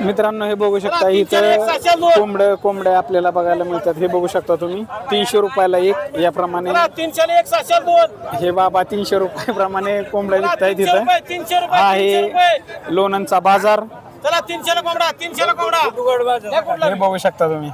मित्रांनो हे बघू शकता इथं कोंबड कोंबड्या आपल्याला बघायला मिळतात. हे बघू शकता तुम्ही तीनशे रुपयाला एक याप्रमाणे. हे बाबा तीनशे रुपयाप्रमाणे कोंबड्या विकतायत इथं. रुपये हा हे लोणंदचा बाजार. कोंबडा कोंबडा. हे बघू शकता तुम्ही.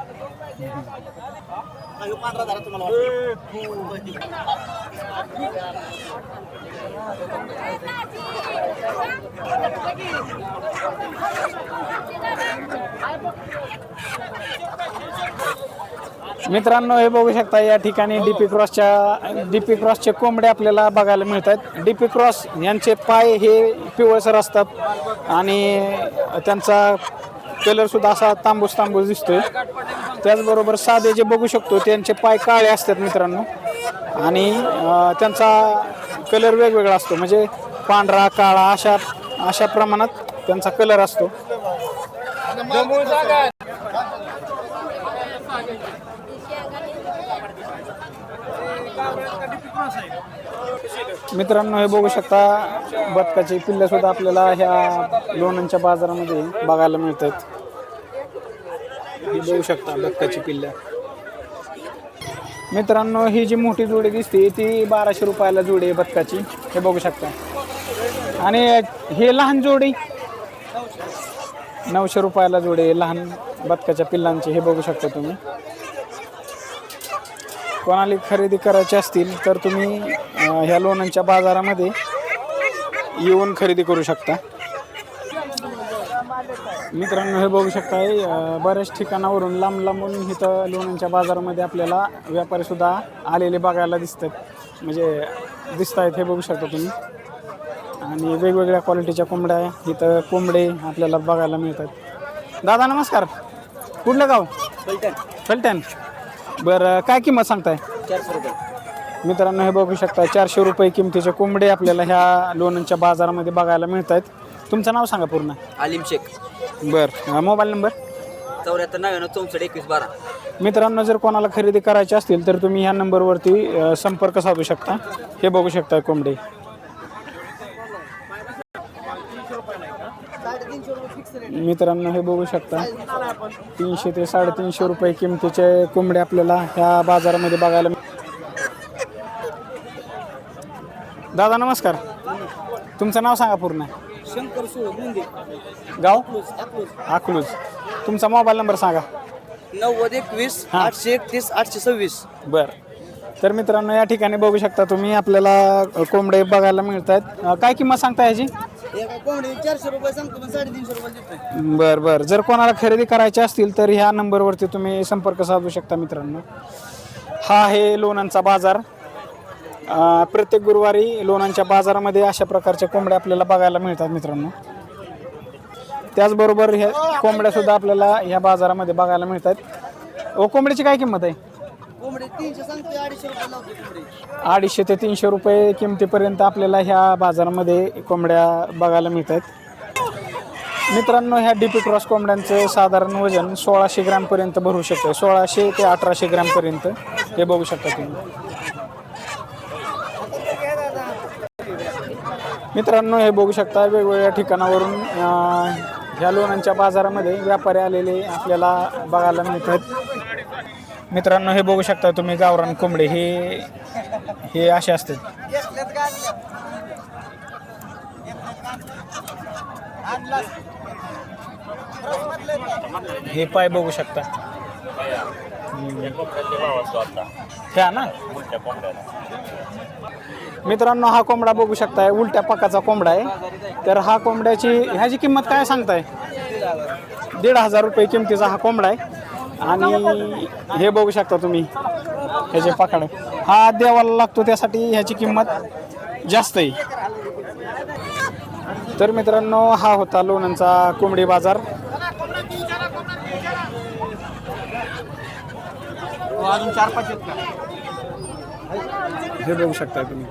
मित्रांनो हे बघू शकता या ठिकाणी डीपी क्रॉसच्या डीपी क्रॉसचे कोंबडे आपल्याला बघायला मिळतात. डीपी क्रॉस यांचे पाय हे पिवळसर असतात आणि त्यांचा कलर सुद्धा असा तांबूस तांबूस दिसतोय. त्याचबरोबर साधे जे बघू शकतो त्यांचे पाय काळे असतात मित्रांनो. आणि त्यांचा कलर वेगवेगळा असतो. म्हणजे पांढरा काळा अशा अशा प्रमाणात त्यांचा कलर असतो. मित्रांनो हे बघू शकता बदकाची पिल्ल सुद्धा आपल्याला ह्या लोणांच्या बाजारामध्ये बघायला मिळतात. हे बघू शकता बदकाची पिल्ल. मित्रांनो ही जी मोठी जोडी दिसते ती बाराशे रुपयाला जोडी आहे बदकाची. हे बघू शकता. आणि हे लहान जोडी नऊशे रुपयाला जोडे लहान बदकाच्या पिल्लांचे हे बघू शकता तुम्ही. कोणाला खरेदी करायची असतील तर तुम्ही ह्या लोणांच्या बाजारामध्ये येऊन खरेदी करू शकता. मित्रांनो हे बघू शकता बऱ्याच ठिकाणावरून लांब लांबून इथं लोणांच्या बाजारामध्ये आपल्याला व्यापारीसुद्धा आलेले बघायला दिसतात. म्हणजे दिसत आहेत हे बघू शकता तुम्ही. आणि वेगवेगळ्या क्वालिटीच्या कोंबड्या इथं कोंबडे आपल्याला बघायला मिळतात. दादा नमस्कार. कुठलं गाव? फलटण. बरं काय किंमत सांगताय? चारशे रुपये. मित्रांनो हे बघू शकता चारशे रुपये किमतीचे कोंबडे आपल्याला ह्या लोणंदच्या बाजारामध्ये बघायला मिळत आहेत तुमचं नाव सांगा पूर्ण. आलिम शेख. बरं मोबाईल नंबर? चौऱ्याहत्तर नव्याण्णव चौसष्ट एकवीस बारा. मित्रांनो जर कोणाला खरेदी करायची असतील तर तुम्ही ह्या नंबरवरती अ, संपर्क साधू शकता. हे बघू शकता कोंबडे. मित्रांनो हे बघू शकता. तीनशे ते साडेतीनशे रुपये किमतीचे कोंबडे आपल्याला ह्या बाजारामध्ये बघायला दादा नमस्कार. तुमचं नाव सांगा पूर्ण. शंकर गाव? अकलूज तुमचा मोबाईल नंबर सांगा. नव्वद एकवीस. आठशे एकतीस आठशे सव्वीस. बर. तर मित्रांनो या ठिकाणी बघू शकता तुम्ही आपल्याला कोंबडे बघायला मिळत आहेत काय किंमत सांगता याची कोंबडी चारशे रुपये सांगतो पण साडेतीनशे रुपये देतोय बर बर. जर कोणाला खरेदी करायची असतील तर ह्या नंबरवरती तुम्ही संपर्क साधू शकता मित्रांनो. हा आहे लोणांचा बाजार. अ, प्रत्येक गुरुवारी लोणांच्या बाजारामध्ये अशा प्रकारच्या कोंबड्या आपल्याला बघायला मिळतात मित्रांनो. त्याचबरोबर ह्या कोंबड्या सुद्धा आपल्याला ह्या बाजारामध्ये बघायला मिळतात. ओ कोंबड्याची काय किंमत आहे? कोंबडी तीनशे अडीचशे रुपये कोंबडी. अडीचशे ते तीनशे रुपये किमतीपर्यंत आपल्याला ह्या बाजारामध्ये कोंबड्या बघायला मिळतात. मित्रांनो ह्या डीपी क्रॉस कोंबड्यांचं साधारण वजन सोळाशे ग्रॅमपर्यंत भरू शकतं सोळाशे ते अठराशे ग्रॅमपर्यंत हे बघू शकता तुम्ही. मित्रांनो हे बघू शकता वेगवेगळ्या ठिकाणावरून ह्या लोणांच्या बाजारामध्ये व्यापारी आलेले आपल्याला बघायला मिळतात. मित्रांनो हे बघू शकता तुम्ही गावरान कोंबडे हे हे असे असतात हे पाय बघू शकता. ह्या ना? मित्रांनो हा कोंबडा बघू शकताय उलट्या पकाचा कोंबडा आहे. तर हा कोंबड्याची ह्याची किंमत काय सांगताय? दीड हजार रुपये किमतीचा हा कोंबडा आहे. आणि हे बघू शकता तुम्ही ह्याचे पकाड हा देवाला लागतो त्यासाठी ह्याची किंमत जास्त आहे. तर मित्रांनो हा होता लोणंदचा कोंबडी बाजार. अजून चार पाच हे बघू शकता तुम्ही.